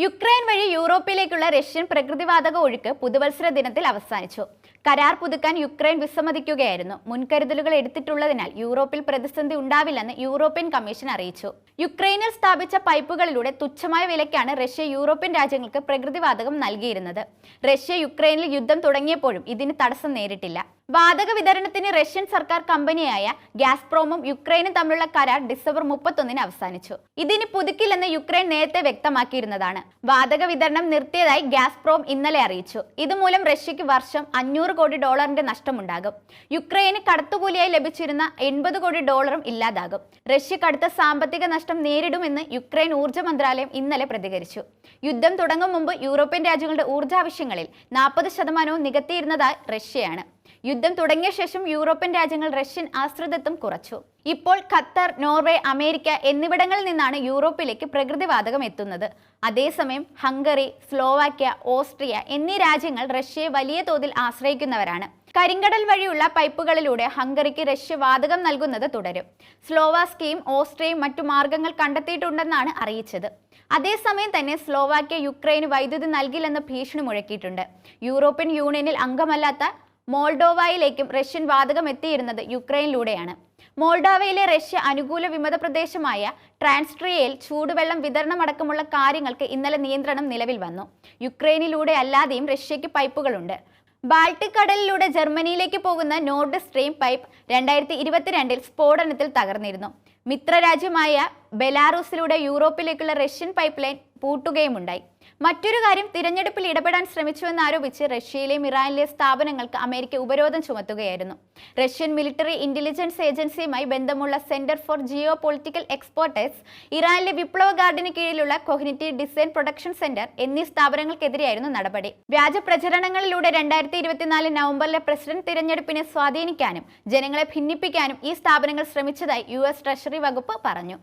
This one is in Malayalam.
യുക്രൈൻ വഴി യൂറോപ്പിലേക്കുള്ള റഷ്യൻ പ്രകൃതിവാതക ഒഴുക്ക് പുതുവത്സര ദിനത്തിൽ അവസാനിച്ചു. കരാർ പുതുക്കാൻ യുക്രൈൻ വിസമ്മതിക്കുകയായിരുന്നു. മുൻകരുതലുകൾ എടുത്തിട്ടുള്ളതിനാൽ യൂറോപ്പിൽ പ്രതിസന്ധി ഉണ്ടാവില്ലെന്ന് യൂറോപ്യൻ കമ്മീഷൻ അറിയിച്ചു. യുക്രൈനിൽ സ്ഥാപിച്ച പൈപ്പുകളിലൂടെ തുച്ഛമായ വിലയ്ക്കാണ് റഷ്യ യൂറോപ്യൻ രാജ്യങ്ങൾക്ക് പ്രകൃതിവാതകം നൽകിയിരുന്നത്. റഷ്യ യുക്രൈനിൽ യുദ്ധം തുടങ്ങിയപ്പോഴും ഇതിന് തടസ്സം നേരിട്ടില്ല. വാതക വിതരണത്തിന് റഷ്യൻ സർക്കാർ കമ്പനിയായ ഗ്യാസ്പ്രോമും യുക്രൈനും തമ്മിലുള്ള കരാർ ഡിസംബർ മുപ്പത്തൊന്നിന് അവസാനിച്ചു. ഇതിന് പുതുക്കില്ലെന്ന് യുക്രൈൻ നേരത്തെ വ്യക്തമാക്കിയിരുന്നതാണ്. വാതക വിതരണം നിർത്തിയതായി ഗ്യാസ്പ്രോം ഇന്നലെ അറിയിച്ചു. ഇതുമൂലം റഷ്യക്ക് വർഷം അഞ്ഞൂറ് കോടി ഡോളറിന്റെ നഷ്ടമുണ്ടാകും. യുക്രൈന് കടത്തുകൂലിയായി ലഭിച്ചിരുന്ന എൺപത് കോടി ഡോളറും ഇല്ലാതാകും. റഷ്യ കടുത്ത സാമ്പത്തിക നഷ്ടം നേരിടുമെന്ന് യുക്രൈൻ ഊർജ മന്ത്രാലയം ഇന്നലെ പ്രതികരിച്ചു. യുദ്ധം തുടങ്ങും മുമ്പ് യൂറോപ്യൻ രാജ്യങ്ങളുടെ ഊർജാവശ്യങ്ങളിൽ നാൽപ്പത് ശതമാനവും നികത്തിയിരുന്നതായി റഷ്യയാണ്. യുദ്ധം തുടങ്ങിയ ശേഷം യൂറോപ്യൻ രാജ്യങ്ങൾ റഷ്യൻ ആശ്രിതത്വം കുറച്ചു. ഇപ്പോൾ ഖത്തർ നോർവേ അമേരിക്ക എന്നിവിടങ്ങളിൽ നിന്നാണ് യൂറോപ്പിലേക്ക് പ്രകൃതിവാതകം എത്തുന്നത്. അതേസമയം ഹംഗറി സ്ലോവാക്യ ഓസ്ട്രിയ എന്നീ രാജ്യങ്ങൾ റഷ്യയെ വലിയ തോതിൽ ആശ്രയിക്കുന്നവരാണ്. കരിങ്കടൽ വഴിയുള്ള പൈപ്പുകളിലൂടെ ഹംഗറിക്ക് റഷ്യ വാതകം നൽകുന്നത് തുടരും. സ്ലോവാസ്കിയും ഓസ്ട്രിയയും മറ്റു മാർഗങ്ങൾ കണ്ടെത്തിയിട്ടുണ്ടെന്നാണ് അറിയിച്ചത്. അതേസമയം തന്നെ സ്ലോവാക്യ യുക്രൈന് വൈദ്യുതി നൽകില്ലെന്ന് ഭീഷണി മുഴക്കിയിട്ടുണ്ട്. യൂറോപ്യൻ യൂണിയനിൽ അംഗമല്ലാത്ത മോൾഡോവയിലേക്കും റഷ്യൻ വാതകം എത്തിയിരുന്നത് യുക്രൈനിലൂടെയാണ്. മോൾഡോവയിലെ റഷ്യ അനുകൂല വിമത പ്രദേശമായ ട്രാൻസ്ട്രിയയിൽ ചൂടുവെള്ളം വിതരണം അടക്കമുള്ള കാര്യങ്ങൾക്ക് ഇന്നലെ നിയന്ത്രണം നിലവിൽ വന്നു. യുക്രൈനിലൂടെ അല്ലാതെയും റഷ്യയ്ക്ക് പൈപ്പുകളുണ്ട്. ബാൾട്ടിക് കടലിലൂടെ ജർമ്മനിയിലേക്ക് പോകുന്ന നോർഡ് സ്ട്രീം പൈപ്പ് രണ്ടായിരത്തി ഇരുപത്തിരണ്ടിൽ സ്ഫോടനത്തിൽ തകർന്നിരുന്നു. മിത്രരാജ്യമായ ബെലാറൂസിലൂടെ യൂറോപ്പിലേക്കുള്ള റഷ്യൻ പൈപ്പ് ലൈൻ പൂട്ടുകയുമുണ്ടായി. മറ്റൊരു കാര്യം തിരഞ്ഞെടുപ്പിൽ ഇടപെടാൻ ശ്രമിച്ചുവെന്ന് ആരോപിച്ച് റഷ്യയിലെയും ഇറാനിലെ സ്ഥാപനങ്ങൾക്ക് അമേരിക്ക ഉപരോധം ചുമത്തുകയായിരുന്നു. റഷ്യൻ മിലിറ്ററി ഇന്റലിജൻസ് ഏജൻസിയുമായി ബന്ധമുള്ള centre for geo political exporters ഇറാനിലെ വിപ്ലവ ഗാർഡിന് കീഴിലുള്ള കൊഗ്നിറ്റീവ് ഡിസൈൻ പ്രൊഡക്ഷൻ സെന്റർ എന്നീ സ്ഥാപനങ്ങൾക്കെതിരെയായിരുന്നു നടപടി. വ്യാജ പ്രചരണങ്ങളിലൂടെ രണ്ടായിരത്തി ഇരുപത്തിനാല് നവംബറിലെ പ്രസിഡന്റ് തിരഞ്ഞെടുപ്പിനെ സ്വാധീനിക്കാനും ജനങ്ങളെ ഭിന്നിപ്പിക്കാനും ഈ സ്ഥാപനങ്ങൾ ശ്രമിച്ചതായി യു എസ് ട്രഷറി വകുപ്പ് പറഞ്ഞു.